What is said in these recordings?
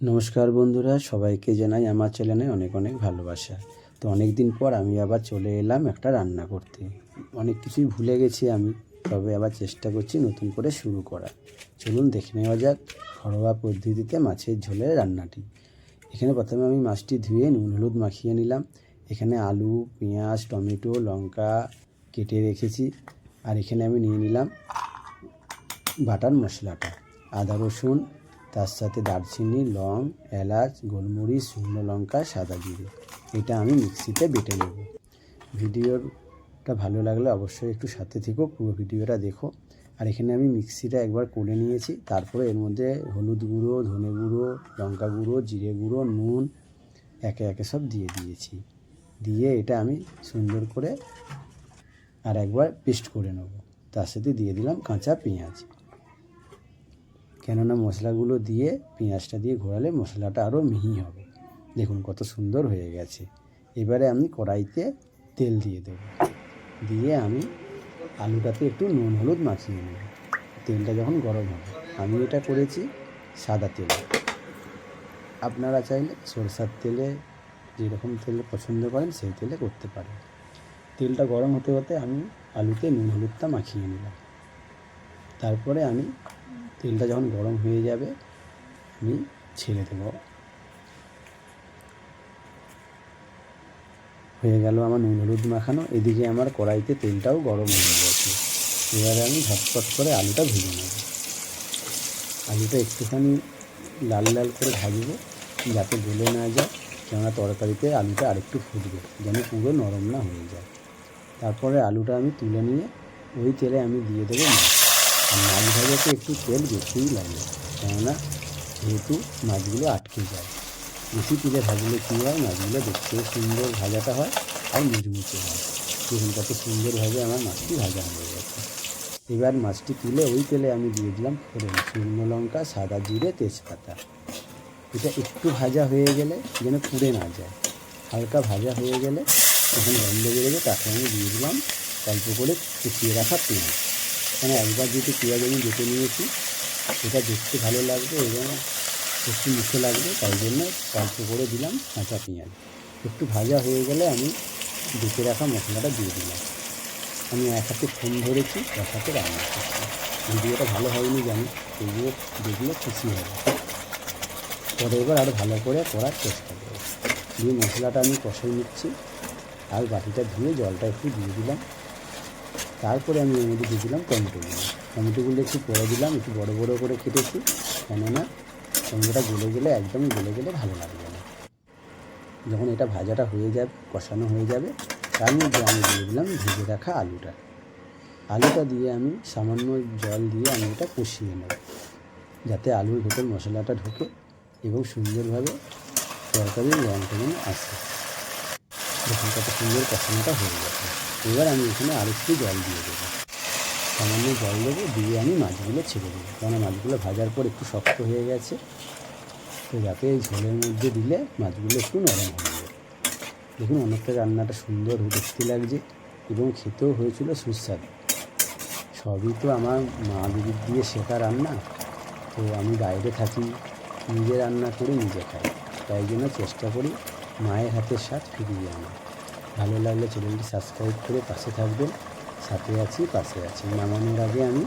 নমস্কার বন্ধুরা, সবাইকে জানাই আমার চ্যানেলে অনেক অনেক ভালোবাসা। তো অনেক দিন পর আমি আবার চলে এলাম একটা রান্না করতে। অনেক কিছুই ভুলে গেছি আমি, তবে আবার চেষ্টা করছি নতুন করে শুরু করা চলুন দেখে নেওয়া যাক ঘরোয়া পদ্ধতিতে মাছের ঝোলের রান্নাটি। এখানে প্রথমে আমি মাছটি ধুয়ে নুন হলুদ মাখিয়ে নিলাম। এখানে আলু, পেঁয়াজ, টমেটো, লঙ্কা কেটে রেখেছি। আর এখানে আমি নিয়ে নিলাম বাটার মশলাটা। আদা রসুন তার সাথে দারচিনি, লং, এলাচ, গোলমরিচ, শুকনো লঙ্কা, সাদা জিরে। এটা আমি মিক্সিতে বেটে নেব। ভিডিওটা ভালো লাগলে অবশ্যই একটু সাথে থেকো, পুরো ভিডিওটা দেখো। আর এখানে আমি মিক্সিটা একবার করে নিয়েছি। তারপরে এর মধ্যে হলুদ গুঁড়ো, ধনে গুঁড়ো, লঙ্কা গুঁড়ো, জিরে গুঁড়ো, নুন, একে একে সব দিয়ে দিয়েছি। দিয়ে এটা আমি সুন্দর করে আর একবার পেস্ট করে নেব। তার সাথে দিয়ে দিলাম কাঁচা পেঁয়াজ। কেননা মশলাগুলো দিয়ে, পেঁয়াজটা দিয়ে ঘোরালে মশলাটা আরও মিহি হবে। দেখুন কত সুন্দর হয়ে গেছে। এবারে আমি কড়াইতে তেল দিয়ে দেবো। দিয়ে আমি আলুটাতে একটু নুন, হলুদ মাখিয়ে নেব। তেলটা যখন গরম হবে, আমি এটা করেছি সাদা তেল। আপনারা চাইলে সরষার তেলে যেরকম তেলে পছন্দ করেন, সেই তেলে করতে পারেন। তেলটা গরম হতে হতে আমি আলুতে নুন, হলুদটা মাখিয়ে নিলাম। তারপরে আমি তেলটা যখন গরম হয়ে যাবে, আমি ছেড়ে দেব। হয়ে গেল আমার নুন হলুদ মাখানো। এদিকে আমার কড়াইতে তেলটাও গরম হয়ে গেছে। এবারে আমি ঝটপট করে আলুটা ভেজে নেব। আলুটা একটুখানি লাল লাল করে ভাজবো, যাতে গলে না যায়। কেননা তরকারিতে আলুটা আরেকটু ফুটবে, যেন পুরো নরম না হয়ে যায়। তারপরে আলুটা আমি তুলে নিয়ে, ওই তেলে আমি দিয়ে দেবো মাছ। মাছ ভাজাতে একটু তেল বেশিই লাগে, কেননা যেহেতু মাছগুলো আটকে যায়। বেশি তেলে ভাজলে কী হয়? মাছগুলো দেখতেও সুন্দর ভাজাটা হয় আর মুচমুচে হয়। দেখুন সুন্দরভাবে আমার মাছটি ভাজা হয়ে গেছে। এবার মাছটি তুলে ওই তেলে আমি দিয়ে দিলাম ফোড়ন, শুকনো লঙ্কা, সাদা জিরে, তেজপাতা। এটা একটু ভাজা হয়ে গেলে যেন পুড়ে না যায়। হালকা ভাজা হয়ে গেলে তখন গন্ধ বেরোবে তাকে আমি দিয়ে দিলাম অল্প করে কুচিয়ে রাখা পেঁয়াজ মানে একবার যেহেতু পেঁয়াজ আমি বেটে নিয়েছি এটা দেখতে ভালো লাগবে এবং একটু মুখে লাগবে, তাই জন্য অল্প করে দিলাম কাঁচা পেঁয়াজ। একটু ভাজা হয়ে গেলে আমি বেটে রাখা মশলাটা দিয়ে দিলাম। আমি এক হাতে ফোন ধরেছি, এক হাতে রান্না করছি। ভিডিওটা ভালো হয়নি জানি, তবুও দেখলে খুশি হবে। পরে এবার আরও ভালো করে করার চেষ্টা করব। দিয়ে মশলাটা আমি কষাই নিচ্ছি, আর বাটিটা ধুয়ে জলটা একটু দিয়ে দিলাম। তারপরে আমি এর মধ্যে দিয়ে দিলাম টমেটোগুলো টমেটোগুলো একটু পরে দিলাম, একটু বড় বড় করে কেটেছি, কেননা টমেটোটা গলে গেলে, একদমই গলে গেলে ভালো লাগবে না। যখন এটা ভাজাটা হয়ে যাবে, কষানো হয়ে যাবে, তার মধ্যে আমি দিয়ে দিলাম ভেজে রাখা আলুটা। আলুটা দিয়ে আমি সামান্য জল দিয়ে আমি এটা কষিয়ে নেব, যাতে আলুর ভেতর মশলাটা ঢোকে এবং সুন্দরভাবে তরকারির যেন আসে। দেখুন কত সুন্দর কষানোটা হয়ে গেছে। এবার আমি এখানে আর একটু জল দিয়ে দেবো। সামান্য জল দেবো, দিয়ে আমি মাছগুলো ছেড়ে দেবো। কারণ মাছগুলো ভাজার পর একটু শক্ত হয়ে গেছে। তো যাতে এই ঝোলের মধ্যে দিলে মাছগুলো একটু নরম হয়ে যাবে দেখুন, অনেকটা রান্নাটা সুন্দর দেখতে লাগছে এবং খেতেও হয়েছিল সুস্বাদু। সবই তো আমার মা দিদির দিয়ে শেখা রান্না। তো আমি বাইরে থাকি, নিজে রান্না করে, নিজে খাই। তাই জন্য চেষ্টা করি মায়ের হাতের স্বাদ ফিরিয়ে আনা। ভালো লাগলে চ্যানেলটি সাবস্ক্রাইব করে পাশে থাকবেন। সাথে আছি, পাশে আছি। নামানোর আগে আমি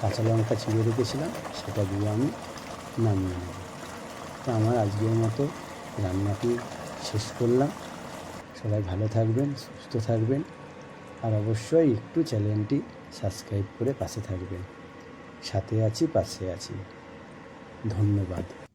কাঁচা লঙ্কা ছিঁড়ে রেখেছিলাম, সেটা দিয়ে আমি নামিয়ে নেব। তো আমার আজকের মতো রান্নাটি শেষ করলাম। সবাই ভালো থাকবেন, সুস্থ থাকবেন, আর অবশ্যই একটু চ্যানেলটি সাবস্ক্রাইব করে পাশে থাকবেন। সাথে আছি, পাশে আছি। ধন্যবাদ।